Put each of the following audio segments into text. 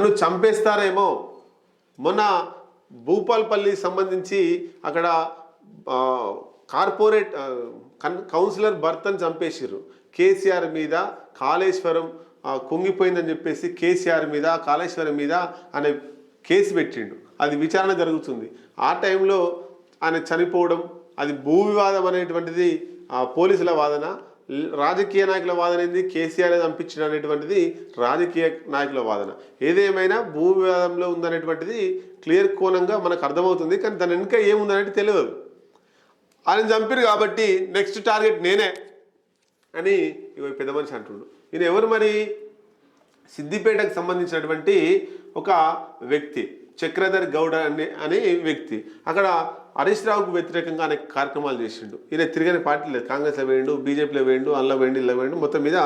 నన్ను చంపేస్తారేమో. మొన్న భూపాల్పల్లి సంబంధించి అక్కడ కార్పొరేట్ కన్- కౌన్సిలర్ భర్తను చంపేసిర్రు. కేసీఆర్ మీద కాళేశ్వరం కుంగిపోయిందని చెప్పేసి కేసీఆర్ మీద కాళేశ్వరం మీద అనే కేసు పెట్టిండు. అది విచారణ జరుగుతుంది. ఆ టైంలో ఆయన చనిపోవడం అది భూ వివాదం అనేటువంటిది పోలీసుల వాదన. రాజకీయ నాయకుల వాదన ఏంది? కేసీఆర్ చంపించడం అనేటువంటిది రాజకీయ నాయకుల వాదన. ఏదేమైనా భూ వివాదంలో ఉందనేటువంటిది క్లియర్ కోణంగా మనకు అర్థమవుతుంది. కానీ దాని వెనుక ఏముందనేది తెలియదు. ఆయన చంపిరు కాబట్టి నెక్స్ట్ టార్గెట్ నేనే అని ఇవి పెద్ద మనిషి అంటుండు. ఈయన ఎవరు మరి? సిద్దిపేటకు సంబంధించినటువంటి ఒక వ్యక్తి. చక్రధర్ గౌడ అనే అనే వ్యక్తి. అక్కడ హరీష్ రావుకు వ్యతిరేకంగా అనేక కార్యక్రమాలు చేసిండు. ఈయన తిరగని పార్టీ లేదు. కాంగ్రెస్లో వేయండు బీజేపీలో వేయండు అందులో వేయండి ఇలా వేయండు మొత్తం మీద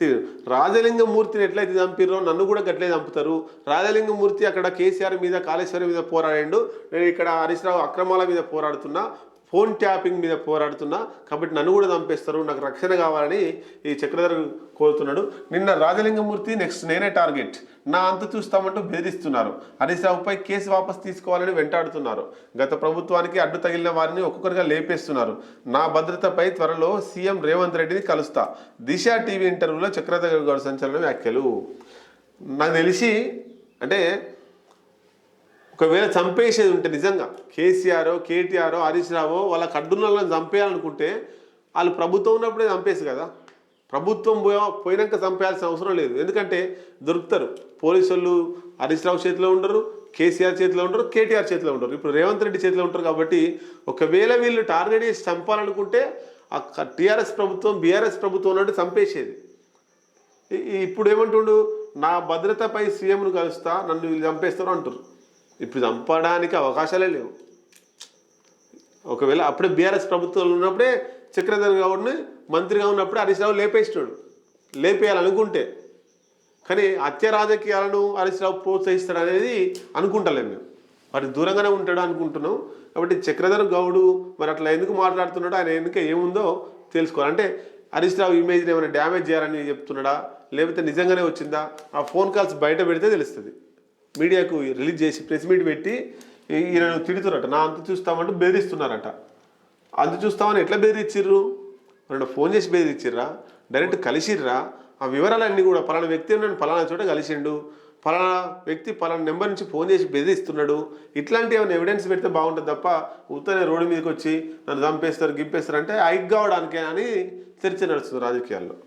తిరిగి. రాజలింగమూర్తిని ఎట్లయితే చంపిర్రో నన్ను కూడా గట్లే చంపుతారు. రాజలింగమూర్తి అక్కడ కేసీఆర్ మీద కాళేశ్వరం మీద పోరాడిండు. నేను ఇక్కడ హరీష్ రావు అక్రమాల మీద పోరాడుతున్నా. ఫోన్ ట్యాపింగ్ మీద పోరాడుతున్నా కాబట్టి నన్ను కూడా చంపేస్తారు నాకు రక్షణ కావాలని ఈ చక్రధర్ కోరుతున్నాడు. నిన్న రాజలింగమూర్తి నెక్స్ట్ నేనే టార్గెట్. నా అంత చూస్తామంటూ బెదిరిస్తున్నారు. హరీష్ రావుపై కేసు వాపస్ తీసుకోవాలని వెంటాడుతున్నారు. గత ప్రభుత్వానికి అడ్డు తగిలిన వారిని ఒక్కొక్కరిగా లేపేస్తున్నారు. నా భద్రతపై త్వరలో సీఎం రేవంత్ రెడ్డిని కలుస్తా. దిశ టీవీ ఇంటర్వ్యూలో చక్రధర్ గారు సంచలన వ్యాఖ్యలు. నాకు తెలిసి అంటే ఒకవేళ చంపేసేది ఉంటే నిజంగా కేసీఆర్ కేటీఆర్ హరీష్ రావు వాళ్ళ కడ్డున్నలను చంపేయాలనుకుంటే వాళ్ళు ప్రభుత్వం ఉన్నప్పుడే చంపేసి కదా. ప్రభుత్వం పోయా పోయినాక చంపేయాల్సిన అవసరం లేదు. ఎందుకంటే దొరుకుతారు. పోలీసు వాళ్ళు హరీష్ రావు చేతిలో ఉండరు కేసీఆర్ చేతిలో ఉండరు కేటీఆర్ చేతిలో ఉండరు. ఇప్పుడు రేవంత్ రెడ్డి చేతిలో ఉంటారు కాబట్టి ఒకవేళ వీళ్ళు టార్గెట్ చేసి చంపాలనుకుంటే ఆ టీఆర్ఎస్ ప్రభుత్వం బీఆర్ఎస్ ప్రభుత్వం ఉన్నట్టు చంపేసేది. ఇప్పుడు ఏమంటుండు? నా భద్రతపై సీఎంను కలుస్తా నన్ను వీళ్ళు చంపేస్తారు అంటారు ఇప్పుడు చంపడానికి అవకాశాలే లేవు. ఒకవేళ అప్పుడే బీఆర్ఎస్ ప్రభుత్వంలో ఉన్నప్పుడే చక్రధర్ గౌడ్ని మంత్రిగా ఉన్నప్పుడే హరీష్ రావు లేపేసినాడు. లేపేయాలనుకుంటే. కానీ హత్య రాజకీయాలను హరీష్ రావు ప్రోత్సహిస్తాడు అనేది అనుకుంటలేము మేము. వాటి దూరంగానే ఉంటాడు అనుకుంటున్నాం. కాబట్టి చక్రధర్ గౌడు మరి అట్లా ఎందుకు మాట్లాడుతున్నాడో ఆయన ఎందుకు ఏముందో తెలుసుకోవాలి. అంటే హరీష్ రావు ఇమేజ్ని ఏమైనా డ్యామేజ్ చేయాలని చెప్తున్నాడా? లేకపోతే నిజంగానే వచ్చిందా? ఆ ఫోన్ కాల్స్ బయట పెడితే తెలుస్తుంది. మీడియాకు రిలీజ్ చేసి ప్రెస్ మీట్ పెట్టి ఈయన ఈయనను తిడుతున్నారట నా అంత చూస్తామంటూ బెదిరిస్తున్నారట. అంత చూస్తామని ఎట్లా బెదిరించిర్రు రెండు ఫోన్ చేసి బెదిరించిర్రా డైరెక్ట్ కలిసిర్రా. ఆ వివరాలన్నీ కూడా పలానా వ్యక్తి నన్ను పలానా చోట కలిసిండు. పలానా వ్యక్తి పలానా నెంబర్ నుంచి ఫోన్ చేసి బెదిరిస్తున్నాడు. ఇట్లాంటి ఏమైనా ఎవిడెన్స్ పెడితే బాగుంటుంది తప్ప ఉత్తరే రోడ్డు మీదకి వచ్చి నన్ను చంపేస్తారు గింపేస్తారు అంటే ఐక్ కావడానికే అని చర్చ నడుస్తుంది రాజకీయాల్లో.